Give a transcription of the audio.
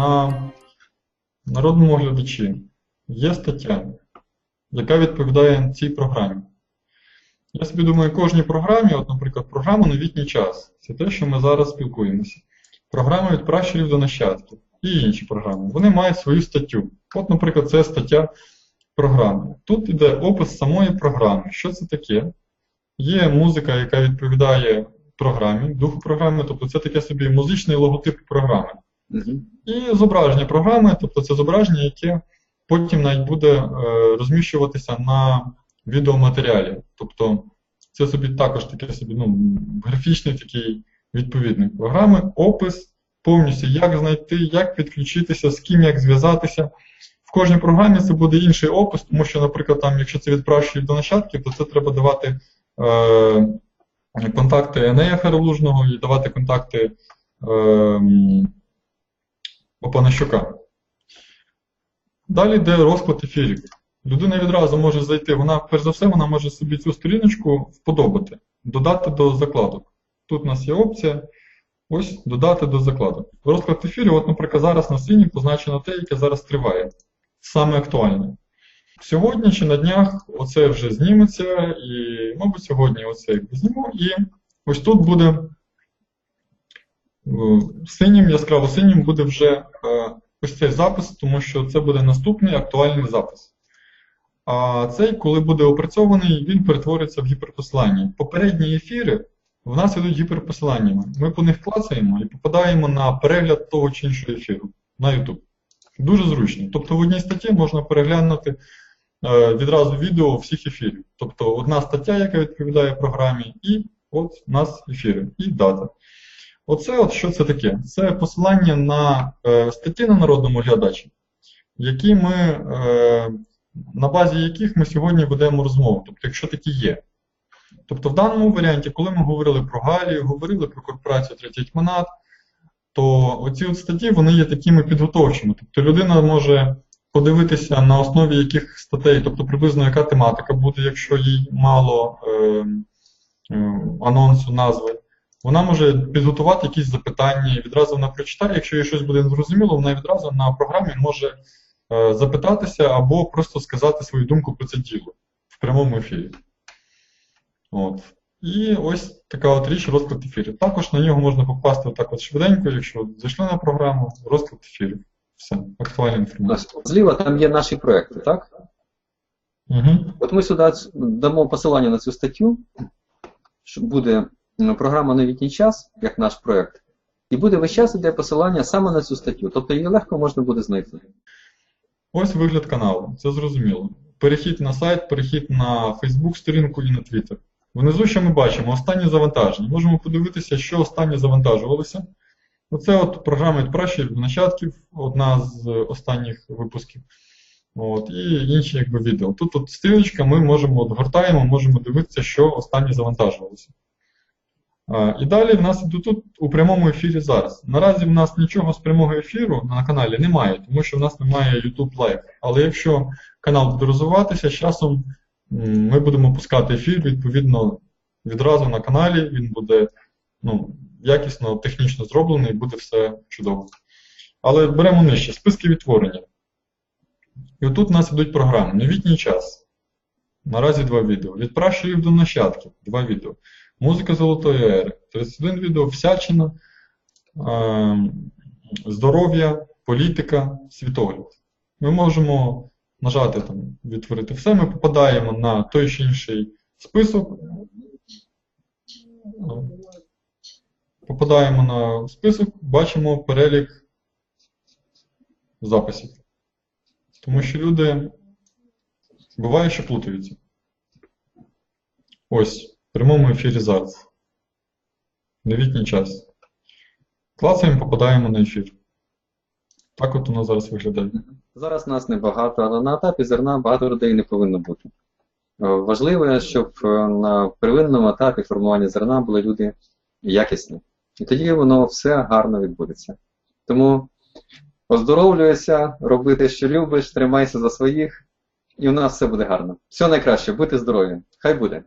на народному глядачі є стаття, яка відповідає цій програмі. Я собі думаю, кожній програмі, от, наприклад, програма Новітній час це те, що ми зараз спілкуємося. Програма від пращурів до нащадків і інші програми. Вони мають свою статтю. От, наприклад, це стаття програми. Тут йде опис самої програми. Що це таке? Є музика, яка відповідає програмі, духу програми, тобто це таке собі музичний логотип програми. І зображення програми, тобто це зображення, яке потім навіть буде е, розміщуватися на відеоматеріалі. Тобто це собі також таке собі, ну, графічний такий відповідник програми, опис повністю, як знайти, як підключитися, з ким як зв'язатися. В кожній програмі це буде інший опис, тому що, наприклад, там, якщо це відправщують до нащадків, то це треба давати е, контакти Енея Харалужного і давати контакти е, Опанащука. Далі йде розклад ефірів. Людина відразу може зайти, вона, перш за все, вона може собі цю сторіночку вподобати, додати до закладок. Тут у нас є опція. Ось додати до закладок. Розклад ефірів, от, наприклад, зараз на синій позначено те, яке зараз триває. Саме актуальне. Сьогодні чи на днях оце вже зніметься, і, мабуть, сьогодні оце якби зніму. І ось тут буде синім, яскраво синім буде вже е, ось цей запис, тому що це буде наступний актуальний запис. А цей, коли буде опрацьований, він перетвориться в гіперпосилання. Попередні ефіри в нас ідуть гіперпосиланнями. Ми по них клацаємо і попадаємо на перегляд того чи іншого ефіру на YouTube. Дуже зручно. Тобто в одній статті можна переглянути е, відразу відео всіх ефірів. Тобто одна стаття, яка відповідає програмі, і от у нас ефіри, і дата. Оце от що це таке? Це посилання на е, статті на народному глядачі, які ми, е, на базі яких ми сьогодні ведемо розмову, тобто, якщо такі є. Тобто, в даному варіанті, коли ми говорили про Галію, говорили про корпорацію Третій Тьманат, то оці от статті вони є такими підготовчими. Тобто людина може подивитися на основі яких статей, тобто приблизно яка тематика буде, якщо їй мало е, е, анонсу, назви. Вона може підготувати якісь запитання, відразу вона прочитає, якщо їй щось буде незрозуміло, вона відразу на програмі може е, запитатися або просто сказати свою думку про це діло в прямому ефірі. От. І ось така от річ розклад ефірів. Також на нього можна попасти отак от швиденько, якщо зайшли на програму, розклад ефірів. Все, актуальна інформація. Зліва там є наші проекти, так? Угу. От ми сюди дамо посилання на цю статтю, що буде програма Новітній час, як наш проект, і буде весь час іде посилання саме на цю статтю. Тобто її легко можна буде знайти. Ось вигляд каналу, це зрозуміло. Перехід на сайт, перехід на Facebook сторінку і на Twitter. Внизу що ми бачимо? Останні завантаження. Можемо подивитися, що останні завантажувалося. Оце от програма від пращурів до нащадків, одна з останніх випусків. От, і інші якби, відео. Тут от стрілочка, ми можемо от, гортаємо, можемо дивитися, що останні завантажувалося. І далі в нас тут у прямому ефірі зараз. Наразі в нас нічого з прямого ефіру на каналі немає, тому що в нас немає YouTube Live. Але якщо канал буде розвиватися, з часом ми будемо пускати ефір, відповідно, відразу на каналі він буде ну, якісно, технічно зроблений, буде все чудово. Але беремо нижче списки відтворення. І отут у нас йдуть програми. Новітній час. Наразі два відео. Від пращурів до нащадків два відео. Музика Золотої ери. 31 відео, всячина, е, здоров'я, політика, світогляд. Ми можемо нажати там, відтворити все, ми попадаємо на той чи інший список. Попадаємо на список, бачимо перелік записів. Тому що люди буває, що плутаються. Ось, в прямому ефірі зараз. Новітній час. Клацаємо, попадаємо на ефір. Так от воно зараз виглядає. Зараз нас небагато, але на етапі зерна багато людей не повинно бути. Е, Важливо, щоб е, на первинному етапі формування зерна були люди якісні. І тоді воно все гарно відбудеться. Тому оздоровлюйся, роби те, що любиш, тримайся за своїх, і у нас все буде гарно. Все найкраще, будьте здорові. Хай буде.